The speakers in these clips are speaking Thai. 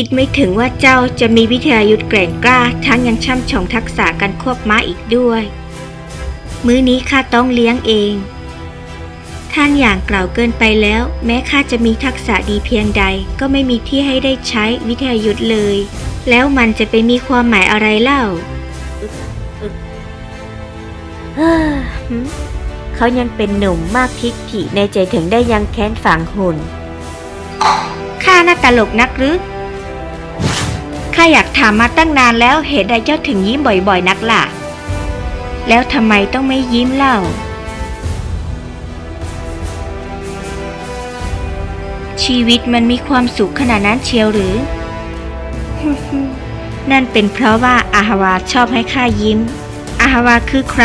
คิดไม่ถึงว่าเจ้าจะมีวิทยายุทธแกร่งกล้า ทั้งยังช่ำชองทักษะการควบม้าอีกด้วย มื้อนี้ข้าต้องเลี้ยงเอง ท่านอย่างกล่าวเกินไปแล้ว แม้ข้าจะมีทักษะดีเพียงใด ก็ไม่มีที่ให้ได้ใช้วิทยายุทธเลย แล้วมันจะไปมีความหมายอะไรเล่าเฮ้อหึเขายังเป็นหนุ่มมากทิฐิในใจถึงได้ยังแค้นฝังหุ่นข้าน่าตลกนักหรือ ข้าอยากถามมาตั้งนานแล้วเหตุใดเจ้าถึงยิ้มบ่อยๆนักล่ะ แล้วทำไมต้องไม่ยิ้มเล่า ชีวิตมันมีความสุขขนาดนั้นเชียวหรือ นั่นเป็นเพราะว่าอาฮวาชอบให้ข้ายิ้ม อาฮวาคือใคร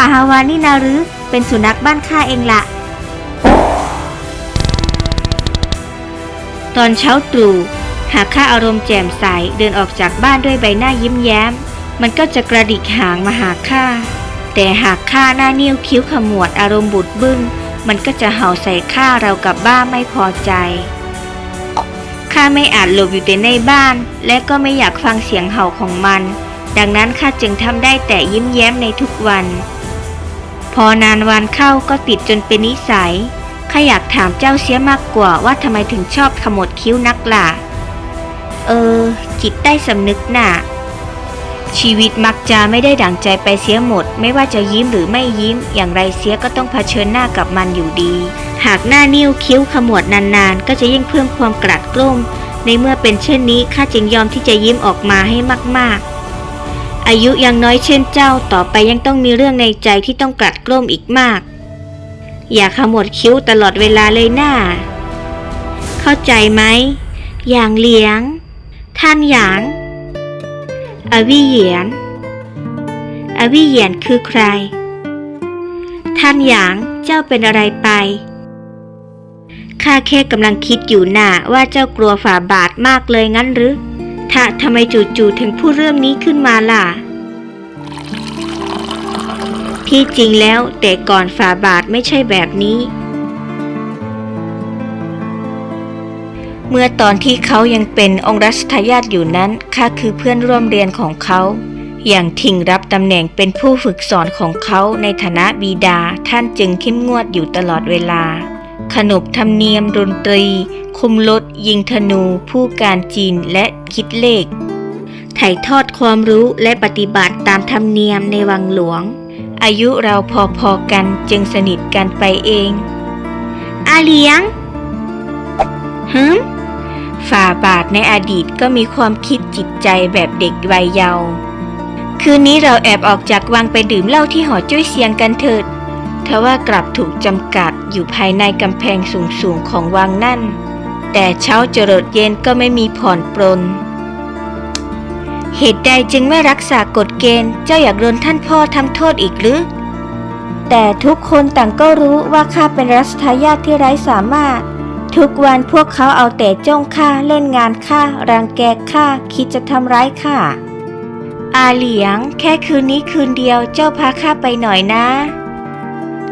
อาฮวานี่นาหรือเป็นสุนัขบ้านข้าเองล่ะตอนเช้าตรู่ หากข้าอารมณ์แจ่มใสเดินออกจากบ้านด้วยใบหน้ายิ้มแย้ม มันก็จะกระดิกหางมาหาข้า แต่หากข้าหน้านิ้วคิ้วขมวดอารมณ์บุดบึ้นมันก็จะเห่าใส่ข้าเรากับบ้าไม่พอใจ ข้าไม่อาจหลบอยู่แต่ในบ้าน และก็ไม่อยากฟังเสียงเห่าของมัน ดังนั้นข้าจึงทำได้แต่ยิ้มแย้มในทุกวัน พอนานวันเข้าก็ติดจนเป็นนิสัยข้าอยากถามเจ้าเสียมากกว่าว่าทำไมถึงชอบขมวดคิ้วนักล่ะ เออ จิตใต้สำนึกน่ะ ชีวิตมักจะไม่ได้ดั่งใจไปเสียหมด ไม่ว่าจะยิ้มหรือไม่ยิ้ม อย่างไรเสียก็ต้องเผชิญหน้ากับมันอยู่ดี หากหน้านิ้วคิ้วขมวดนานๆ ก็จะยิ่งเพิ่มความกลัดกลุ้มในเมื่อเป็นเช่นนี้ข้าจึงยอมที่จะยิ้มออกมาให้มาก ๆ อายุยังน้อยเช่นเจ้าต่อไปยังต้องมีเรื่องในใจที่ต้องกลัดกลุ้มอีกมาก อย่าขมวดคิ้วตลอดเวลาเลยหน้า เข้าใจไหม อย่างเลี้ยง ท่านหยางอวิเหยียน อวิเหยียนคือใคร ท่านหยางเจ้าเป็นอะไรไป ข้าแค่กำลังคิดอยู่หน่ะว่าเจ้ากลัวฝ่าบาทมากเลยงั้นหรือ ถ้าทำไมจู่ๆถึงพูดเรื่องนี้ขึ้นมาล่ะ ที่จริงแล้วแต่ก่อนฝ่าบาทไม่ใช่แบบนี้ เมื่อตอนที่เขายังเป็นองค์รัชทายาทอยู่นั้นข้าคือเพื่อนร่วมเรียนของเขา อย่างทิงรับตำแหน่งเป็นผู้ฝึกสอนของเขาในฐานะบิดาท่านจึงเข้มงวดอยู่ตลอดเวลา ขนบธรรมเนียมดนตรี คุมรถยิงธนู ผู้การจีนและคิดเลข ถ่ายทอดความรู้และปฏิบัติตามธรรมเนียมในวังหลวง อายุเราพอๆกันจึงสนิทกันไปเอง อาเลียงฮึม ฝ่าบาทในอดีตก็มีความคิดจิตใจแบบเด็กวัยเยาว์คืนนี้เราแอบออกจากวังไปดื่มเหล้าที่หอจุ้ยเสียงกันเถิดทว่ากลับถูกจำกัดอยู่ภายในกำแพงสูงๆของวังนั่น แต่เช้าจรดเย็นก็ไม่มีผ่อนปรนเหตุใดจึงไม่รักษากฎเกณฑ์ เจ้าอยากโดนท่านพ่อทำโทษอีกหรือ แต่ทุกคนต่างก็รู้ว่าข้าเป็นรัชทายาทที่ไร้สามารถ ทุกวันพวกเขาเอาแต่จ้องข้าเล่นงานข้ารังแกข้าคิดจะทำร้ายข้าอาเหลียง แค่คืนนี้คืนเดียวเจ้าพาข้าไปหน่อยนะ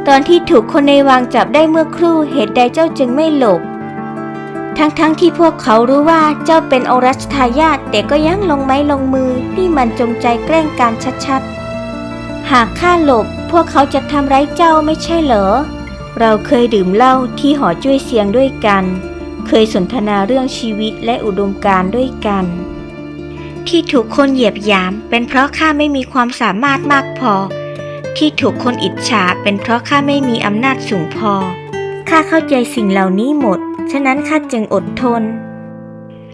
ตอนที่ถูกคนในวังจับได้เมื่อครู่เหตุใดเจ้าจึงไม่หลบ ทั้งๆทที่พวกเขารู้ว่าเจ้าเป็นองรัชทายาทแต่ก็ยังลงไม้ลงมือนี่มันจงใจแกล้งการชัดๆ หากข้าหลบ พวกเขาจะทำร้ายเจ้าไม่ใช่เหรอ เราเคยดื่มเหล้าที่หอจุ้ยเสียงด้วยกัน เคยสนทนาเรื่องชีวิตและอุดมการณ์ด้วยกัน ที่ถูกคนเหยียบยาม เป็นเพราะข้าไม่มีความสามารถมากพอ ที่ถูกคนอิจฉาเป็นเพราะข้าไม่มีอำนาจสูงพอ ข้าเข้าใจสิ่งเหล่านี้หมด ฉะนั้นข้าจึงอดทน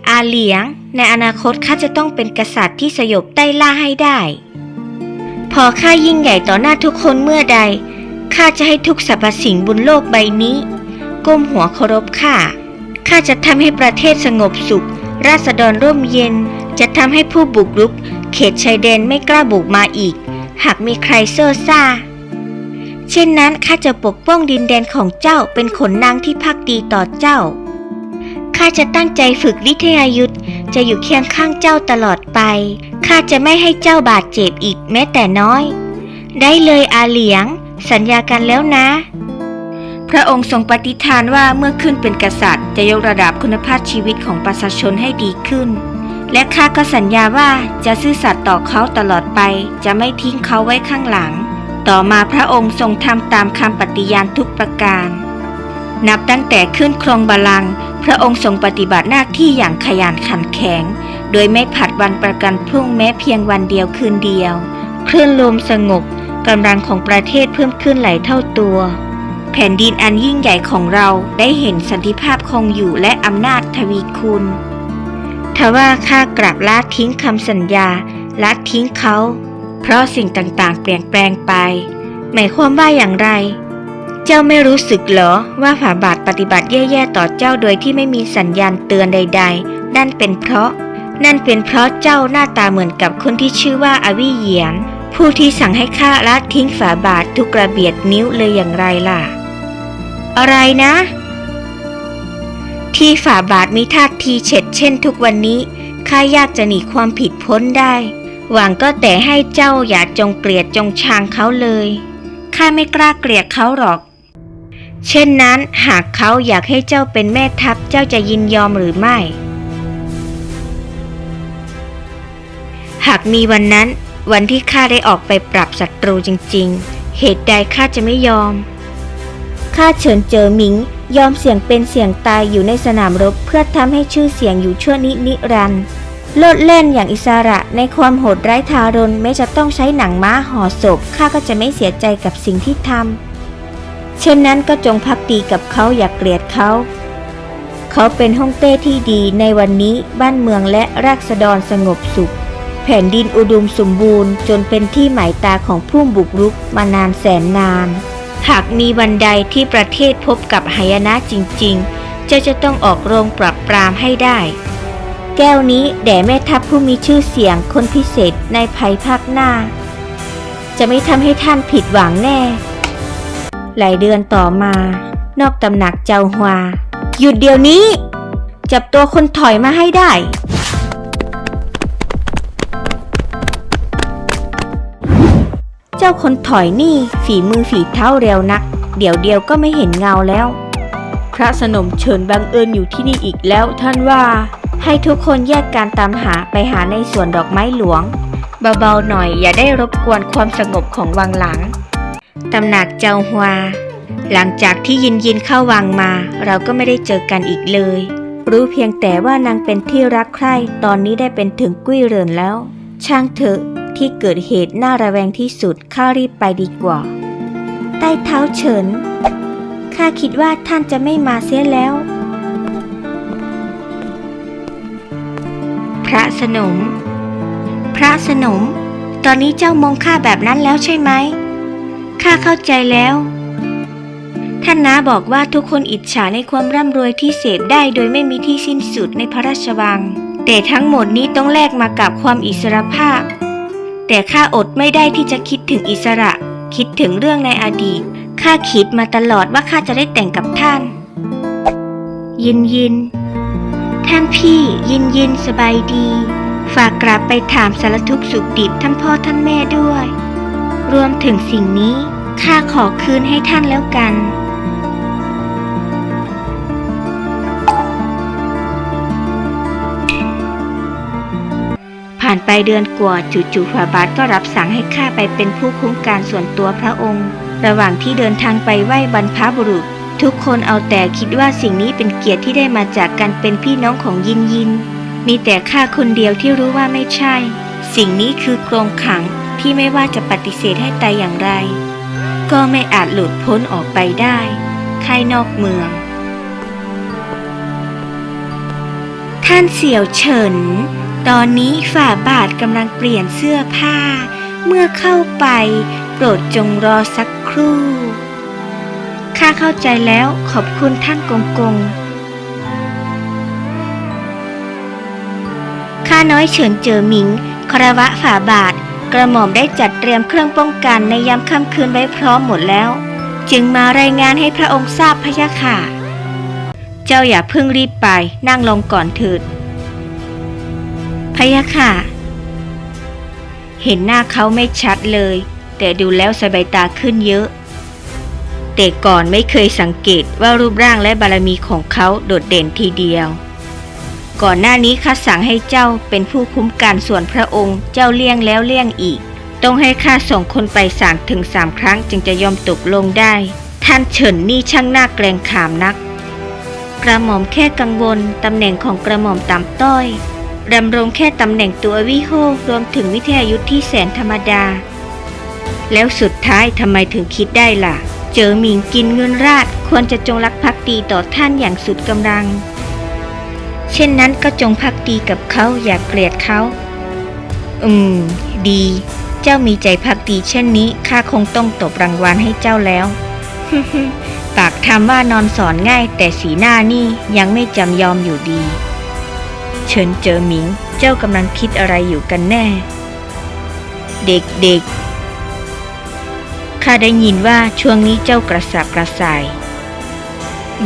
อาเหลียง ในอนาคตข้าจะต้องเป็นกษัตริย์ที่สยบใต้ล่าให้ได้ พอข้ายิ่งใหญ่ต่อหน้าทุกคนเมื่อใด ข้าจะให้ทุกสรรพสิ่งบนโลกใบนี้ ก้มหัวเคารพข้า ข้าจะทำให้ประเทศสงบสุข ราษฎรร่มเย็น จะทำให้ผู้บุกรุก เขตชายแดนไม่กล้าบุกมาอีก หากมีใครเซ่อซ่า เช่นนั้นข้าจะปกป้องดินแดนของเจ้าเป็นขนนางที่พักดีต่อเจ้า ข้าจะตั้งใจฝึกวิทยายุทธจะอยู่เคียงข้างเจ้าตลอดไป ข้าจะไม่ให้เจ้าบาดเจ็บอีกแม้แต่น้อย ได้เลยอาเหลียง สัญญากันแล้วนะ พระองค์ทรงปฏิฐานว่าเมื่อขึ้นเป็นกษัตริย์ จะยกระดับคุณภาพชีวิตของประชาชนให้ดีขึ้น และข้าก็สัญญาว่าจะซื่อสัตย์ต่อเขาตลอดไป จะไม่ทิ้งเขาไว้ข้างหลัง ต่อมาพระองค์ทรงทำตามคำปฏิญาณทุกประการ นับตั้งแต่ขึ้นครองบัลลังก์พระองค์ทรงปฏิบัติหน้าที่อย่างขยันขันแข็ง โดยไม่ผัดวันประกันพรุ่งแม้เพียงวันเดียวคืนเดียว คลื่นลมสงบ กำลังของประเทศเพิ่มขึ้นหลายเท่าตัว แผ่นดินอันยิ่งใหญ่ของเราได้เห็นสันติภาพคงอยู่และอำนาจทวีคูณทว่าข้ากลับละทิ้งคำสัญญาละทิ้งเขา เพราะสิ่งต่างๆ เปลี่ยนแปลงไป หมายความว่าอย่างไร เจ้าไม่รู้สึกเหรอว่าฝ่าบาทปฏิบัติแย่ๆต่อเจ้าโดยที่ไม่มีสัญญาณเตือนใด ๆ นั่นเป็นเพราะ นั่นเป็นเพราะเจ้าหน้าตาเหมือนกับคนที่ชื่อว่าอวิเหยียน ผู้ที่สั่งให้ข้าละทิ้งฝาบาททุกระเบียดนิ้วเลยอย่างไรล่ะ อะไรนะ ที่ฝาบาทมีท่าทีเฉดเช่นทุกวันนี้ข้ายากจะหนีความผิดพ้นได้ หวังก็แต่ให้เจ้าอย่าจงเกลียดจงชังเขาเลยข้าไม่กล้าเกลียดเขาหรอก เช่นนั้นหากเขาอยากให้เจ้าเป็นแม่ทัพเจ้าจะยินยอมหรือไม่ หากมีวันนั้น วันที่ข้าได้ออกไปปรับศัตรูจริงๆ เหตุใดข้าจะไม่ยอม ข้าเฉินเจอหมิง ยอมเสี่ยงเป็นเสี่ยงตายอยู่ในสนามรบเพื่อทำให้ชื่อเสียงอยู่ชั่วนินิรันดร์โลดเล่นอย่างอิสระในความโหดร้ายทารุณแม้จะต้องใช้หนังม้าห่อศพข้าก็จะไม่เสียใจกับสิ่งที่ทำเช่นนั้นก็จงพักดีกับเขาอย่ากเกลียดเขา เขาเป็นฮ่องเต้ที่ดีในวันนี้บ้านเมืองและราษฎรสงบสุข แผ่นดินอุดมสมบูรณ์ จนเป็นที่หมายตาของผู้บุกรุกมานานแสนนาน หากมีวันใดที่ประเทศพบกับหายนะจริงๆ เจ้าจะต้องออกโรงปรับปรามให้ได้ แก้วนี้แด่แม่ทัพผู้มีชื่อเสียงคนพิเศษในภายภาคหน้า จะไม่ทำให้ท่านผิดหวังแน่ หลายเดือนต่อมา นอกตำหนักเจ้าฮวาหยุดเดี๋ยวนี้ จับตัวคนถอยมาให้ได้ เจ้าคนถอยนี่ฝีมือฝีเท้าเร็วนัก เดี๋ยวเดียวก็ไม่เห็นเงาแล้ว พระสนมเชิญบังเอิญอยู่ที่นี่อีกแล้วท่านว่า ให้ทุกคนแยกการตามหาไปหาในสวนดอกไม้หลวง เบาๆหน่อยอย่าได้รบกวนความสงบของวังหลังตำหนักเจ้าฮวา หลังจากที่ยินยินเข้าวังมา เราก็ไม่ได้เจอกันอีกเลย รู้เพียงแต่ว่านางเป็นที่รักใคร่ตอนนี้ได้เป็นถึงกุ้ยเรินแล้ว ช่างเถอะ ที่เกิดเหตุน่าระแวงที่สุดข้ารีบไปดีกว่า ใต้เท้าเฉิน ข้าคิดว่าท่านจะไม่มาเสียแล้ว พระสนม พระสนม ตอนนี้เจ้ามองข้าแบบนั้นแล้วใช่ไหม ข้าเข้าใจแล้ว ท่านนาบอกว่าทุกคนอิจฉาในความร่ำรวยที่เสพได้โดยไม่มีที่สิ้นสุดในพระราชวัง แต่ทั้งหมดนี้ต้องแลกมากับความอิสรภาพ แต่ข้าอดไม่ได้ที่จะคิดถึงอิสระ คิดถึงเรื่องในอดีตข้าคิดมาตลอดว่าข้าจะได้แต่งกับท่าน ยินยิน ท่านพี่ยินยินสบายดี ฝากกลับไปถามสารทุกข์สุขดิบท่านพ่อท่านแม่ด้วย รวมถึงสิ่งนี้ข้าขอคืนให้ท่านแล้วกัน ผ่านไปเดือนกว่าจู่ๆฝาบาทก็รับสั่งให้ข้าไปเป็นผู้คุ้มการส่วนตัวพระองค์ ระหว่างที่เดินทางไปไหว้บรรพบุรุษ ทุกคนเอาแต่คิดว่าสิ่งนี้เป็นเกียรติที่ได้มาจากการเป็นพี่น้องของยินยิน มีแต่ข้าคนเดียวที่รู้ว่าไม่ใช่ สิ่งนี้คือกรงขังที่ไม่ว่าจะปฏิเสธให้ตายอย่างไร ก็ไม่อาจหลุดพ้นออกไปได้ภายนอกเมือง ท่านเสี่ยวเฉิน ตอนนี้ฝ่าบาทกำลังเปลี่ยนเสื้อผ้า เมื่อเข้าไป โปรดจงรอสักครู่ ข้าเข้าใจแล้วขอบคุณท่านกงกง ข้าน้อยเฉินเจอหมิงคารวะฝ่าบาท กระหม่อมได้จัดเตรียมเครื่องป้องกันในยามค่ำคืนไว้พร้อมหมดแล้ว จึงมารายงานให้พระองค์ทราบพะยะค่ะ เจ้าอย่าเพิ่งรีบไปนั่งลงก่อนเถิด พะยะค่ะ เห็นหน้าเขาไม่ชัดเลย แต่ดูแล้วสบายตาขึ้นเยอะ แต่ก่อนไม่เคยสังเกตว่ารูปร่างและบารมีของเขาโดดเด่นทีเดียว ก่อนหน้านี้ข้าสั่งให้เจ้าเป็นผู้คุ้มกันส่วนพระองค์ เจ้าเลี่ยงแล้วเลี่ยงอีก ต้องให้ข้าส่งคนไปสามถึงสามครั้งจึงจะยอมตกลงได้ ท่านเฉินนี่ช่างน่าเกรงขามนัก กระหม่อมแค่กังวลตำแหน่งของกระหม่อมต่ำต้อย ดำรงแค่ตำแหน่งตัววิโฮรวมถึงวิทยายุทธที่แสนธรรมดา แล้วสุดท้ายทำไมถึงคิดได้ล่ะ เจอหมิงกินเงินราชควรจะจงรักภักดีต่อท่านอย่างสุดกำลัง เช่นนั้นก็จงภักดีกับเขาอย่าเกลียดเขา อืม ดี เจ้ามีใจภักดีเช่นนี้ข้าคงต้องตบรางวัลให้เจ้าแล้วปากทำว่านอนสอนง่ายแต่สีหน้านี่ยังไม่จำยอมอยู่ดี เฉินเจอหมิง เจ้ากำลังคิดอะไรอยู่กันแน่ เด็กๆ ข้าได้ยินว่าช่วงนี้เจ้ากระสับกระส่าย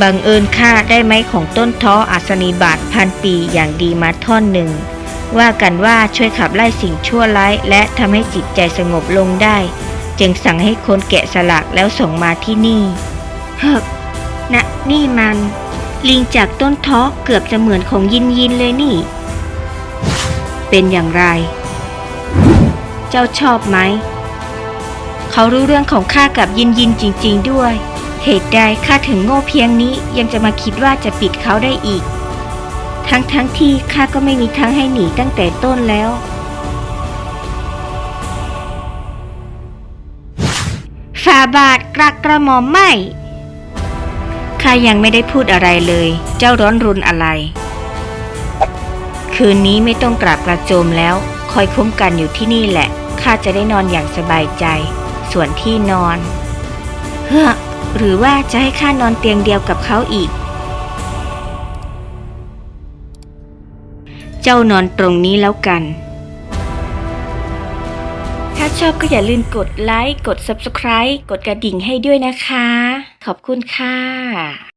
บังเอิญข้าได้ไม้ของต้นท้ออาสนีบาทพันปีอย่างดีมาท่อนหนึ่ง ว่ากันว่าช่วยขับไล่สิ่งชั่วร้าย และทำให้จิตใจสงบลงได้ จึงสั่งให้คนแกะสลักแล้วส่งมาที่นี่ เฮ้นะนี่มัน ลิงจากต้นท้อเกือบจะเหมือนของยินยินเลยนี่ เป็นอย่างไร เจ้าชอบไหม เขารู้เรื่องของข้ากับยินยินจริง ๆด้วย เหตุใดข้าถึงโง่เพียงนี้ยังจะมาคิดว่าจะปิดเขาได้อีก ทั้งทั้งๆที่ข้าก็ไม่มีทางให้หนีตั้งแต่ต้นแล้วฝาบาทกระกระหม่อมไม่ ข้ายังไม่ได้พูดอะไรเลย เจ้าร้อนรุนอะไร คืนนี้ไม่ต้องกราบกระโจมแล้ว คอยคุ้มกันอยู่ที่นี่แหละข้าจะได้นอนอย่างสบายใจ ส่วนที่นอน เฮ้อหรือว่าจะให้ข้านอนเตียงเดียวกับเขาอีก เจ้านอนตรงนี้แล้วกัน ชอบก็อย่าลืมกดไลค์ กด Subscribe กดกระดิ่งให้ด้วยนะคะ ขอบคุณค่ะ